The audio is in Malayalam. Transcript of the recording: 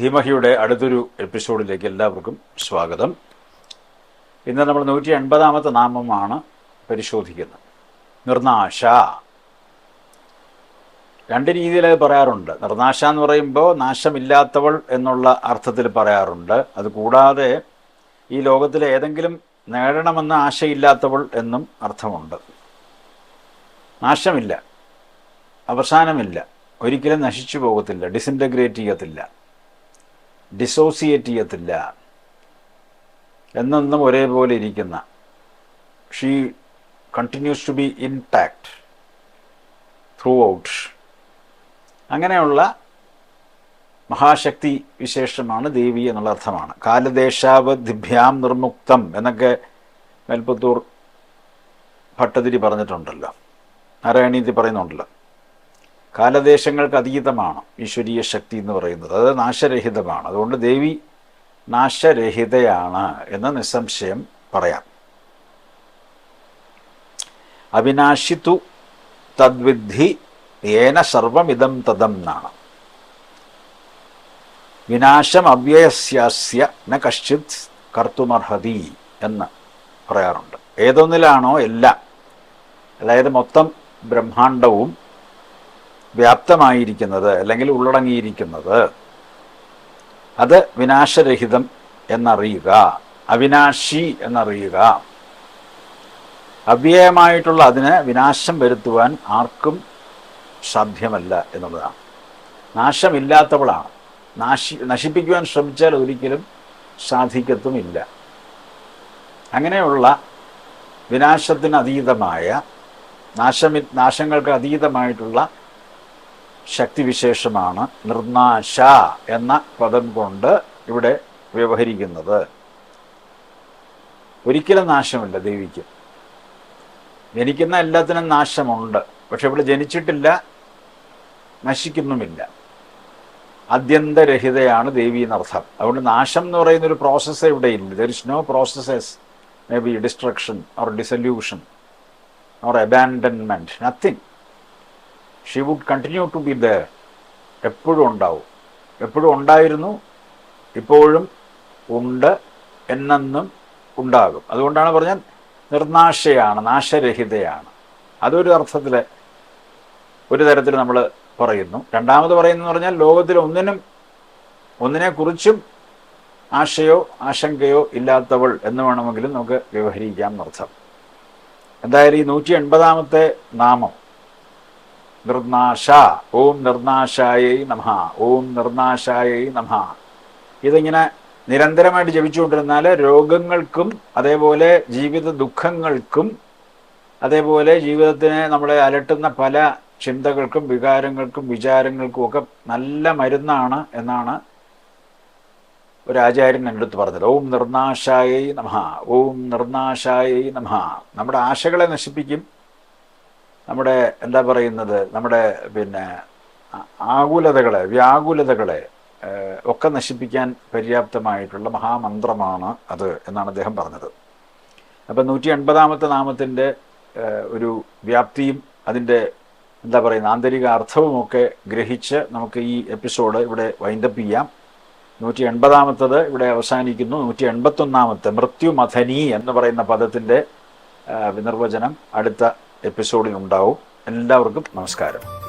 ഗുരുമഹിയുടെ അടുത്തൊരു എപ്പിസോഡിലേക്ക് എല്ലാവർക്കും സ്വാഗതം. ഇന്ന് നമ്മൾ നൂറ്റി എൺപതാമത്തെ നാമമാണ് പരിശോധിക്കുന്നത്. നിർനാശ. രണ്ട് രീതിയിൽ അത് പറയാറുണ്ട്. നിർനാശ എന്ന് പറയുമ്പോൾ നാശമില്ലാത്തവൾ എന്നുള്ള അർത്ഥത്തിൽ പറയാറുണ്ട്. അതുകൂടാതെ ഈ ലോകത്തിലെ ഏതെങ്കിലും നേടണമെന്ന ആശയില്ലാത്തവൾ എന്നും അർത്ഥമുണ്ട്. നാശമില്ല. അവസാനമില്ല. ഒരിക്കലും നശിച്ചു പോകത്തില്ല. ഡിസിന്റഗ്രേറ്റ് ചെയ്യത്തില്ല. ഡിസോസിയേറ്റ് ചെയ്യത്തില്ല. എന്നെന്നും ഒരേപോലെ ഇരിക്കുന്ന. She continues to be intact throughout അങ്ങനെയുള്ള മഹാശക്തി വിശേഷമാണ് ദേവി എന്നുള്ള അർത്ഥമാണ്. കാലദേശാവധിഭ്യാം നിർമുക്തം എന്നൊക്കെ മേൽപ്പത്തൂർ ഭട്ടതിരി പറഞ്ഞിട്ടുണ്ടല്ലോ. നാരായണീതി പറയുന്നുണ്ടല്ലോ. കാലദേശങ്ങൾക്ക് അതീതമാണ് ഈശ്വരീയ ശക്തി എന്ന് പറയുന്നത്. അത് നാശരഹിതമാണ്. അതുകൊണ്ട് ദേവി നാശരഹിതയാണ് എന്ന് നിസ്സംശയം പറയാം. അവിനാശിത്തു തദ്വിദ്ധി ഏന സർവമിതം തദം എന്നാണ്. വിനാശം അവ്യയസ്യാസ്യ ന കശ്ചിത് കർത്തുമർഹതി എന്ന് പറയാറുണ്ട്. ഏതൊന്നിലാണോ എല്ലാം. അതായത് മൊത്തം ബ്രഹ്മാണ്ടവും വ്യാപ്തമായിരിക്കുന്നത് അല്ലെങ്കിൽ ഉള്ളടങ്ങിയിരിക്കുന്നത്. അത് വിനാശരഹിതം എന്നറിയുക. അവിനാശി എന്നറിയുക. അവ്യയമായിട്ടുള്ള അതിന് വിനാശം വരുത്തുവാൻ ആർക്കും സാധ്യമല്ല എന്നുള്ളതാണ്. നാശമില്ലാത്തവളാണ്. നാശി നശിപ്പിക്കുവാൻ ശ്രമിച്ചാൽ ഒരിക്കലും സാധിക്കത്തുമില്ല. അങ്ങനെയുള്ള വിനാശത്തിന് അതീതമായ നാശമി നാശങ്ങൾക്ക് അതീതമായിട്ടുള്ള ശക്തിവിശേഷമാണ് നിർനാശ എന്ന പദം കൊണ്ട് ഇവിടെ വ്യവഹരിക്കുന്നത്. ഒരിക്കലും നാശമില്ല ദേവിക്ക്. ജനിക്കുന്ന എല്ലാത്തിനും നാശമുണ്ട്. പക്ഷെ ഇവിടെ ജനിച്ചിട്ടില്ല നശിക്കുന്നുമില്ല. അത്യന്തരഹിതയാണ് ദേവി എന്നർത്ഥം. അതുകൊണ്ട് നാശം എന്ന് പറയുന്ന ഒരു പ്രോസസ്സ് ഇവിടെ ഇല്ല. There is no processes may be destruction or dissolution or abandonment nothing she would continue to be there എപ്പോഴും ഉണ്ടാവും. എപ്പോഴും ഉണ്ടായിരുന്നു ഇപ്പോഴും ഉണ്ട് എന്നെന്നും ഉണ്ടാകും. അതുകൊണ്ടാണ് പറഞ്ഞാൽ നിർനാശയാണ് നാശരഹിതയാണ്. അതൊരു അർത്ഥത്തിൽ ഒരു തരത്തിൽ നമ്മൾ പറയുന്നു. രണ്ടാമത് പറയുന്നത് പറഞ്ഞാൽ ലോകത്തിൽ ഒന്നിനും ഒന്നിനെക്കുറിച്ചും ആശയോ ആശങ്കയോ ഇല്ലാത്തവൾ എന്ന് വേണമെങ്കിലും നമുക്ക് വ്യവഹരിക്കാം എന്നർത്ഥം. എന്തായാലും ഈ നൂറ്റി എൺപതാമത്തെ നാമം നിർനാശ. ഓം നിർനാശായൈ നമ. ഓം നിർനാശായൈ നമ. ഇതിങ്ങനെ നിരന്തരമായിട്ട് ജപിച്ചുകൊണ്ടിരുന്നാൽ രോഗങ്ങൾക്കും അതേപോലെ ജീവിത ദുഃഖങ്ങൾക്കും അതേപോലെ ജീവിതത്തിനെ നമ്മളെ അലട്ടുന്ന പല ചിന്തകൾക്കും വികാരങ്ങൾക്കും വിചാരങ്ങൾക്കും ഒക്കെ നല്ല മരുന്നാണ് എന്നാണ് ഒരു ആചാര്യൻ എന്റെ അടുത്ത് പറഞ്ഞത്. ഓം നിർനാശായൈ നമ. ഓം നിർനാശായൈ നമ. നമ്മുടെ ആശകളെ നശിപ്പിക്കും. നമ്മുടെ എന്താ പറയുന്നത് നമ്മുടെ പിന്നെ ആകുലതകളെ വ്യാകുലതകളെ ഒക്കെ നശിപ്പിക്കാൻ പര്യാപ്തമായിട്ടുള്ള മഹാമന്ത്രമാണ് അത് എന്നാണ് അദ്ദേഹം പറഞ്ഞത്. അപ്പം നൂറ്റി എൺപതാമത്തെ നാമത്തിന്റെ ഒരു വ്യാപ്തിയും അതിന്റെ എന്താ പറയുന്ന ആന്തരിക അർത്ഥവുമൊക്കെ ഗ്രഹിച്ച് നമുക്ക് ഈ എപ്പിസോഡ് ഇവിടെ വൈൻഡപ്പ് ചെയ്യാം. നൂറ്റി എൺപതാമത്തത് ഇവിടെ അവസാനിക്കുന്നു. നൂറ്റി എൺപത്തൊന്നാമത്തെ മൃത്യുമഥനി എന്ന് പറയുന്ന പദത്തിന്റെ നിർവചനം അടുത്ത എപ്പിസോഡിൽ ഉണ്ടാവും. എല്ലാവർക്കും നമസ്കാരം.